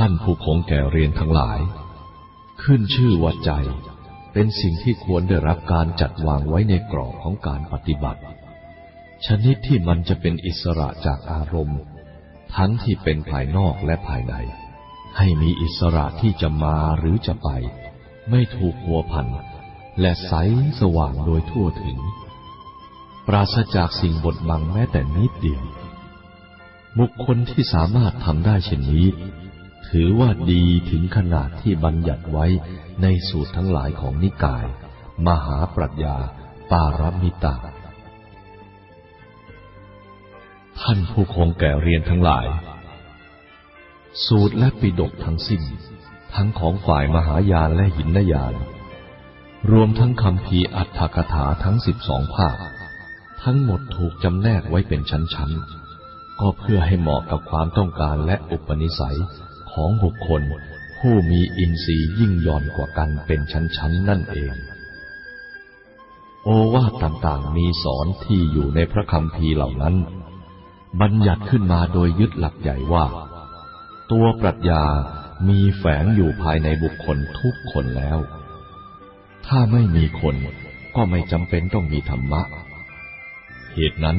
ท่านผู้คงแก่เรียนทั้งหลาย ขึ้นชื่อว่าใจ เป็นสิ่งที่ควรได้รับการจัดวางไว้ในกรอบของการปฏิบัติ ชนิดที่มันจะเป็นอิสระจากอารมณ์ ทั้งที่เป็นภายนอกและภายใน ให้มีอิสระที่จะมาหรือจะไป ไม่ถูกหัวพัน และใสสว่างโดยทั่วถึง ปราศจากสิ่งบดบังแม้แต่นิดเดียวบุคคลที่สามารถทำได้เช่นนี้ ถือว่าดีถึงขนาดที่บัญญัติไว้ในสูตรทั้งหลายของนิกาย มหาปรัชญา ปารมิตาท่านผู้คงแก่เรียนทั้งหลาย สูตรและปิดกทั้งสิ้น ทั้งของฝ่ายมหายานและหินนยาน รวมทั้งคำพีอัตถกถาทั้งสิบสองภาค ทั้งหมดถูกจำแนกไว้เป็นชั้นๆ ก็เพื่อให้เหมาะกับความต้องการและอุปนิสัย ของบุคคล ผู้มีอินทรีย์ยิ่งย่อนกว่ากันเป็นชั้นๆนั่นเอง โอวาทต่างๆมีสอนที่อยู่ในพระคำพีเหล่านั้น บัญญัติขึ้นมาโดยยึดหลักใหญ่ว่า ตัวปรัชญามีแฝงอยู่ภายในบุคคลทุกคนแล้ว ถ้าไม่มีคนก็ไม่จำเป็นต้องมีธรรมะ เหตุนั้น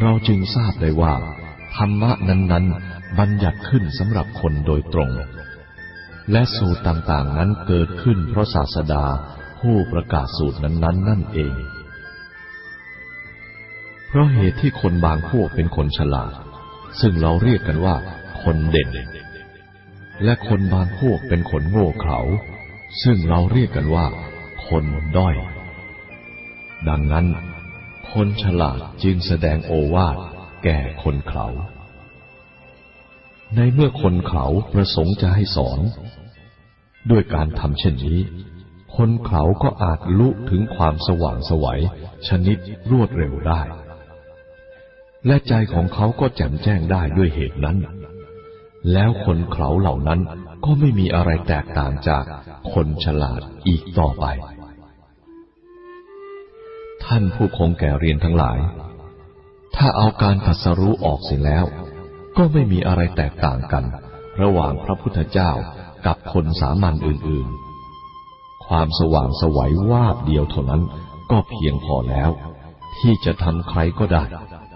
เราจึงทราบได้ว่า ธรรมะนั้นๆ บัญญัติขึ้นสำหรับคนโดยตรง และสูตรต่างๆนั้นเกิดขึ้นเพราะศาสดาผู้ประกาศสูตรนั้นๆ นั่นเอง เพราะเหตุที่คนบางพวกเป็นคนฉลาด ซึ่งเราเรียกกันว่า คนเด่น และคนบางพวกเป็นคนโง่เขลาซึ่งเราเรียกกันว่า คนด้อย ดังนั้น คนฉลาดจึงแสดงโอวาท แก่คนเขาในเมื่อคนเขาประสงค์จะให้สอน ด้วยการทำเช่นนี้ คนเขาก็อาจลุถึงความสว่างสวัยชนิดรวดเร็วได้ และใจของเขาก็แจ่มแจ้งได้ด้วยเหตุนั้น แล้วคนเขาเหล่านั้นก็ไม่มีอะไรแตกต่างจากคนฉลาดอีกต่อไป ท่านผู้คงแก่เรียนทั้งหลาย ถ้าเอาการตัสรู้ออกเสียแล้ว ก็ไม่มีอะไรแตกต่างกัน ระหว่างพระพุทธเจ้ากับคนสามัญอื่นๆ ความสว่างสวัยวาบเดียวเท่านั้นก็เพียงพอแล้ว ที่จะทำใครก็ได้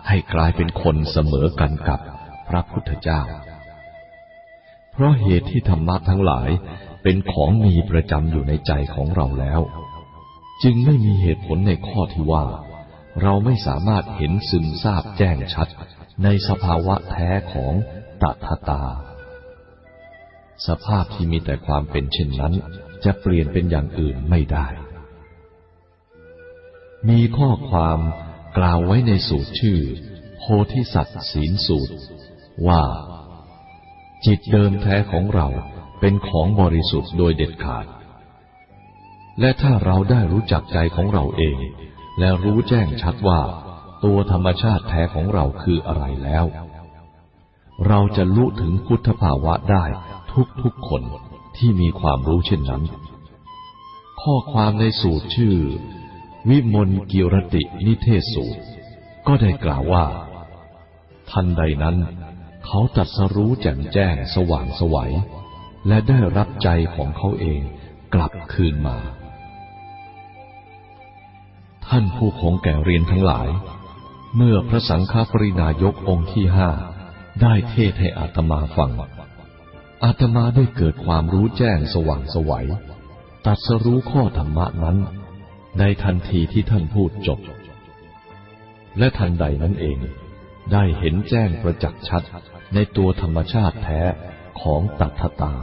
ให้กลายเป็นคนเสมอกันกับพระพุทธเจ้า เพราะเหตุที่ธรรมะทั้งหลายเป็นของมีประจำอยู่ในใจของเราแล้ว จึงไม่มีเหตุผลในข้อที่ว่า เราไม่สามารถเห็นซึมซาบแจ้งชัด ในสภาวะแท้ของตถาตา สภาพที่มีแต่ความเป็นเช่นนั้น จะเปลี่ยนเป็นอย่างอื่นไม่ได้ มีข้อความกล่าวไว้ในสูตรชื่อ โพธิสัตว์ศีลสูตร ว่า จิตเดิมแท้ของเราเป็นของบริสุทธิ์โดยเด็ดขาด และถ้าเราได้รู้จักใจของเราเอง และรู้แจ้งชัดว่า ตัวธรรมชาติแท้ของเราคืออะไรแล้ว เราจะรู้ถึงพุทธภาวะได้ทุกๆคนที่มีความรู้เช่นนั้น ข้อความในสูตรชื่อ วิมลกิรตินิเทศสูตร ก็ได้กล่าวว่า ทันใดนั้น เขาตัดสรู้แจ่มแจ้งสว่างสวัย และได้รับใจของเขาเองกลับคืนมา ท่านผู้คงแก่เรียนทั้งหลาย เมื่อพระสังฆปรินายกองค์ที่ห้าได้เทศให้อาตมาฟัง อาตมาได้เกิดความรู้แจ้งสว่างสวัย ตัดสรู้ข้อธรรมะนั้น ในทันทีที่ท่านพูดจบ และทันใดนั้นเอง ได้เห็นแจ้งประจักษ์ชัดในตัวธรรมชาติแท้ของตัทตา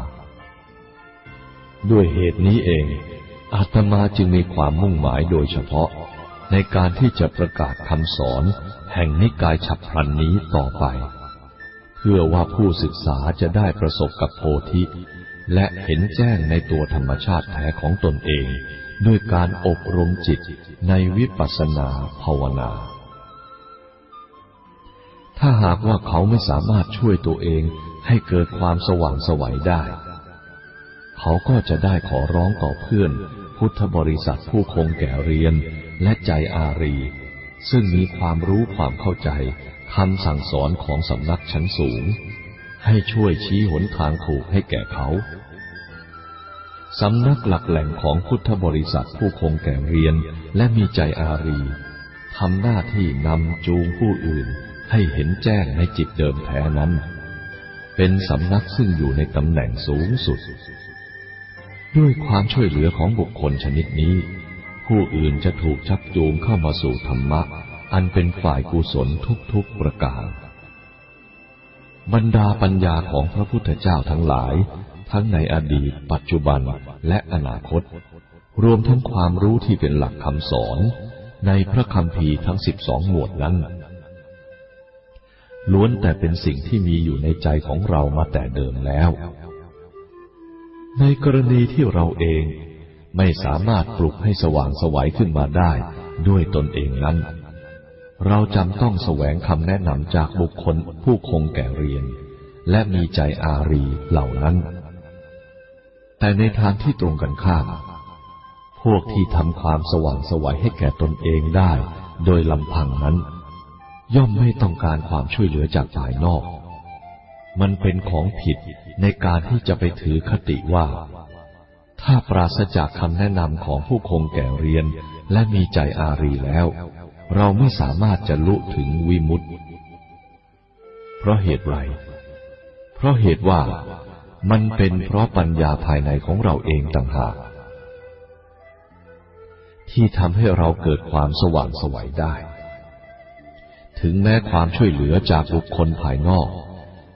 ด้วยเหตุนี้เองอาตมาจึงมีความมุ่งหมายโดยเฉพาะ ในการที่จะประกาศคำสอนแห่งนิกายฉับพลันนี้ต่อไป เพื่อว่าผู้ศึกษาจะได้ประสบกับโพธิ และเห็นแจ้งในตัวธรรมชาติแท้ของตนเอง ด้วยการอบรมจิตในวิปัสสนาภาวนา ถ้าหากว่าเขาไม่สามารถช่วยตัวเองให้เกิดความสว่างสวัยได้ เขาก็จะได้ขอร้องต่อเพื่อนพุทธบริษัทผู้คงแก่เรียน และใจอารี ซึ่งมีความรู้ความเข้าใจคำสั่งสอนของสำนักชั้นสูง ให้ช่วยชี้หนทางถูกให้แก่เขา สำนักหลักแหล่งของพุทธบริษัทผู้คงแก่เรียนและมีใจอารีทำหน้าที่นำจูงผู้อื่นให้เห็นแจ้งในจิตเดิมแท้นั้น เป็นสำนักซึ่งอยู่ในตำแหน่งสูงสุด ด้วยความช่วยเหลือของบุคคลชนิดนี้ ผู้อื่นจะถูกชักจูงเข้ามาสู่ธรรมะ อันเป็นฝ่ายกุศลทุกๆประการ บรรดาปัญญาของพระพุทธเจ้าทั้งหลาย ทั้งในอดีต ปัจจุบันและอนาคต รวมทั้งความรู้ที่เป็นหลักคำสอน ในพระคำพีทั้งสิบสองหมวดนั้น ล้วนแต่เป็นสิ่งที่มีอยู่ในใจของเรามาแต่เดิมแล้ว ในกรณีที่เราเอง ไม่สามารถปลุกให้สว่างสวัยขึ้นมาได้ด้วยตนเองนั้น เราจำต้องแสวงคำแนะนำจากบุคคลผู้คงแก่เรียน และมีใจอารีเหล่านั้น แต่ในทางที่ตรงกันข้าม พวกที่ทำความสว่างสวัยให้แก่ตนเองได้โดยลำพังนั้น ย่อมไม่ต้องการความช่วยเหลือจากภายนอก มันเป็นของผิดในการที่จะไปถือคติว่า ถ้าปราศจากคำแนะนำของผู้คงแก่เรียน และมีใจอารีแล้ว เราไม่สามารถจะลุถึงวิมุตติเพราะเหตุไร เพราะเหตุว่ามันเป็นเพราะปัญญาภายในของเราเองต่างหาก ที่ทำให้เราเกิดความสว่างสวัยได้ ถึงแม้ความช่วยเหลือจากบุคคลภายนอก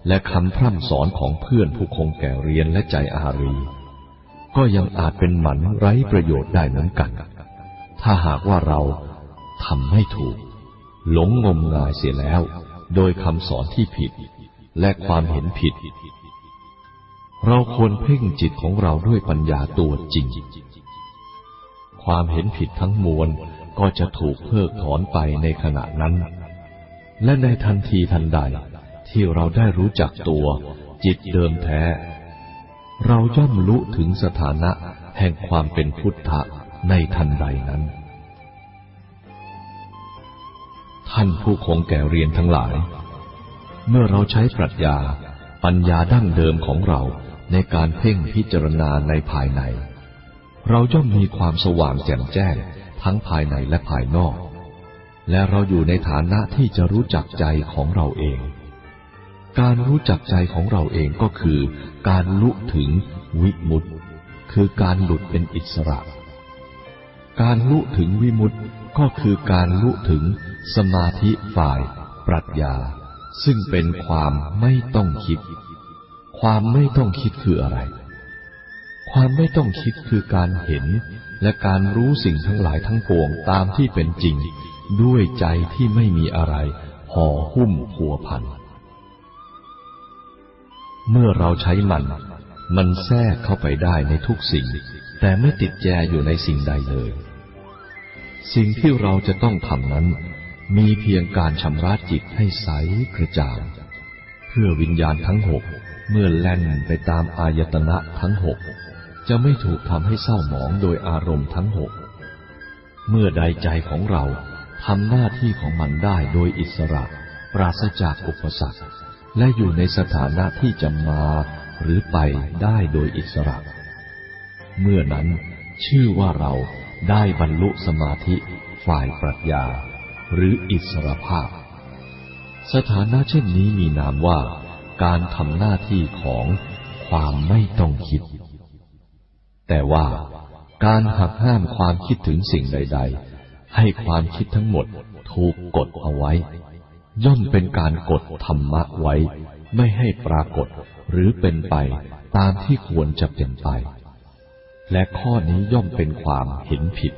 และคำพร่ำสอนของเพื่อนผู้คงแก่เรียนและใจอารี ก็ยังอาจเป็นหมันไร้ประโยชน์ได้เหมือนกัน ถ้าหากว่าเราทำไม่ถูก หลงงมงายเสียแล้ว โดยคำสอนที่ผิดและความเห็นผิด เราควรเพ่งจิตของเราด้วยปัญญาตัวจริง ความเห็นผิดทั้งมวลก็จะถูกเพิกถอนไปในขณะนั้น และในทันทีทันใดที่เราได้รู้จักตัวจิตเดิมแท้ เราย่อมรู้ถึงสถานะแห่งความเป็นพุทธะในทันใดนั้น ท่านผู้คงแก่เรียนทั้งหลาย เมื่อเราใช้ปรัชญาปัญญาดั้งเดิมของเราในการเพ่งพิจารณาในภายใน เราย่อมมีความสว่างแจ่มแจ้งทั้งภายในและภายนอก และเราอยู่ในฐานะที่จะรู้จักใจของเราเอง การรู้จักใจของเราเองก็คือ การลุถึงวิมุตติคือการหลุดเป็นอิสระ การลุถึงวิมุตติก็คือการลุถึงสมาธิฝ่าย ปรัชญา ซึ่งเป็นความไม่ต้องคิด ความไม่ต้องคิดคืออะไร ความไม่ต้องคิดคือการเห็น และการรู้สิ่งทั้งหลายทั้งปวงตามที่เป็นจริง ด้วยใจที่ไม่มีอะไรห่อหุ้มผัวพัน เมื่อเราใช้มัน มันแทรกเข้าไปได้ในทุกสิ่ง แต่ไม่ติดแจอยู่ในสิ่งใดเลย สิ่งที่เราจะต้องทำนั้น มีเพียงการชำระจิตให้ใสกระจ่าง เพื่อวิญญาณทั้งหกเมื่อแล่นไปตามอายตนะทั้งหกจะไม่ถูกทำให้เศร้าหมองโดยอารมณ์ทั้งหก เมื่อใดใจของเราทำหน้าที่ของมันได้โดยอิสระ ปราศจากอุปสรรค และอยู่ในสถานะที่จะมาหรือไปได้โดยอิสระ เมื่อนั้นชื่อว่าเราได้บรรลุสมาธิฝ่ายปรัชญา หรืออิสรภาพ สถานะเช่นนี้มีนามว่า การทำหน้าที่ของความไม่ต้องคิด แต่ว่าการหักห้ามความคิดถึงสิ่งใด ๆ ให้ความคิดทั้งหมดถูกกดเอาไว้ ย่อมเป็นการกดธรรมะไว้ ไม่ให้ปรากฏหรือเป็นไปตามที่ควรจะเป็นไป และข้อนี้ย่อมเป็นความเห็นผิด